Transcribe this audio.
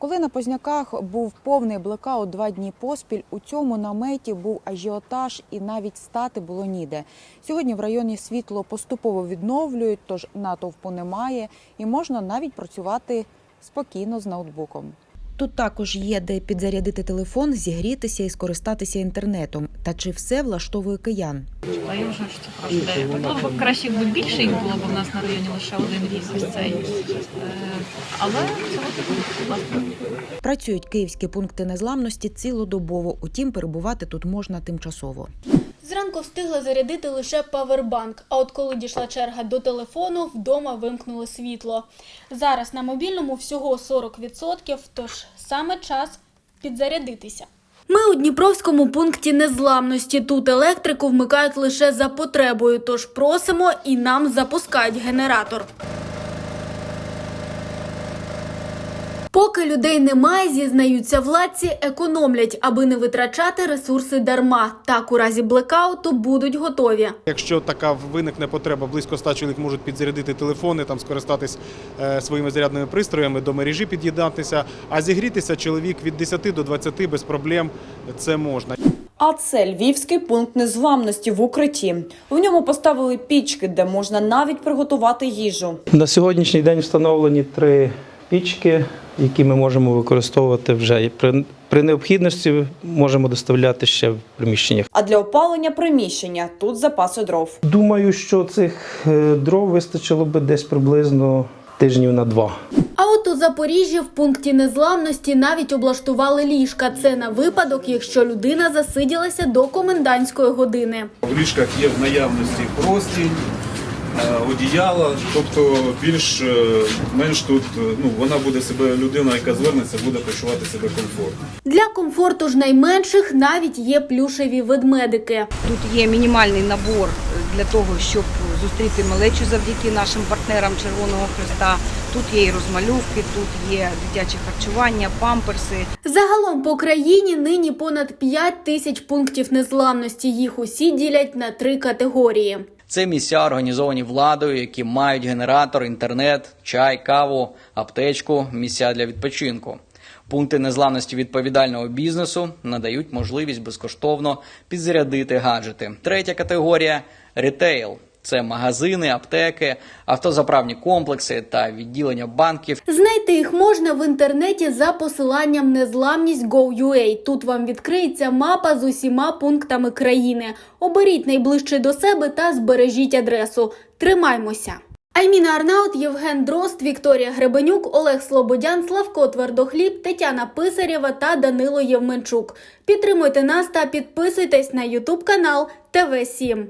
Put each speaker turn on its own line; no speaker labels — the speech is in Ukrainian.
Коли на Позняках був повний блекаут два дні поспіль, у цьому наметі був ажіотаж і навіть стати було ніде. Сьогодні в районі світло поступово відновлюють, тож натовпу немає і можна навіть працювати спокійно з ноутбуком. Тут також є де підзарядити телефон, зігрітися і скористатися інтернетом. Та чи все влаштовує киян?
Та я вважаю, що це просто було б краще, якби більше їх було, бо в нас на районі лише один рік цей. Е, Але ласка.
Працюють київські пункти незламності цілодобово, утім перебувати тут можна тимчасово.
Зранку встигла зарядити лише павербанк, а от коли дійшла черга до телефону, вдома вимкнули світло. Зараз на мобільному всього 40%, тож саме час підзарядитися. Ми у Дніпровському пункті незламності. Тут електрику вмикають лише за потребою, тож просимо і нам запускають генератор. Поки людей немає, зізнаються владці, економлять, аби не витрачати ресурси дарма. Так у разі блекауту будуть готові.
Якщо така виникне потреба, близько 100 чоловік можуть підзарядити телефони, там скористатись е, своїми зарядними пристроями, до мережі під'єднатися. А зігрітися чоловік від 10 до 20 без проблем це можна.
А це львівський пункт незламності в укритті. В ньому поставили пічки, де можна навіть приготувати їжу.
На сьогоднішній день встановлені три пічки, які ми можемо використовувати вже. І При, при необхідності можемо доставляти ще в приміщеннях.
А для опалення приміщення тут запаси дров.
Думаю, що цих е, дров вистачило би десь приблизно тижнів на два.
А от у Запоріжжі в пункті незламності навіть облаштували ліжка. Це на випадок, якщо людина засиділася до комендантської години.
В ліжках є в наявності простінь, одіяла, тобто більш е, менш тут е, ну вона буде себе людина, яка звернеться, буде почувати себе комфортно.
Для комфорту ж найменших навіть є плюшеві ведмедики.
Тут є мінімальний набор для того, щоб зустріти малечу завдяки нашим партнерам Червоного Христа. Тут є і розмальовки, тут є дитяче харчування, памперси.
Загалом по країні нині понад 5 тисяч пунктів незламності. Їх усі ділять на три категорії.
Це місця організовані владою, які мають генератор, інтернет, чай, каву, аптечку, місця для відпочинку. Пункти незламності відповідального бізнесу надають можливість безкоштовно підзарядити гаджети. Третя категорія ретейл. Це магазини, аптеки, автозаправні комплекси та відділення банків
Знайти їх можна в інтернеті за посиланням незламність Go.ua. Тут вам відкриється мапа з усіма пунктами країни. Оберіть найближчий до себе та збережіть адресу. Тримаймося! Айміна Арнаут, Євген Дрозд, Вікторія Гребенюк, Олег Слободян, Славко Твердохліб, Тетяна Писарєва та Данило Євменчук. Підтримуйте нас та підписуйтесь на Ютуб канал ТВ 7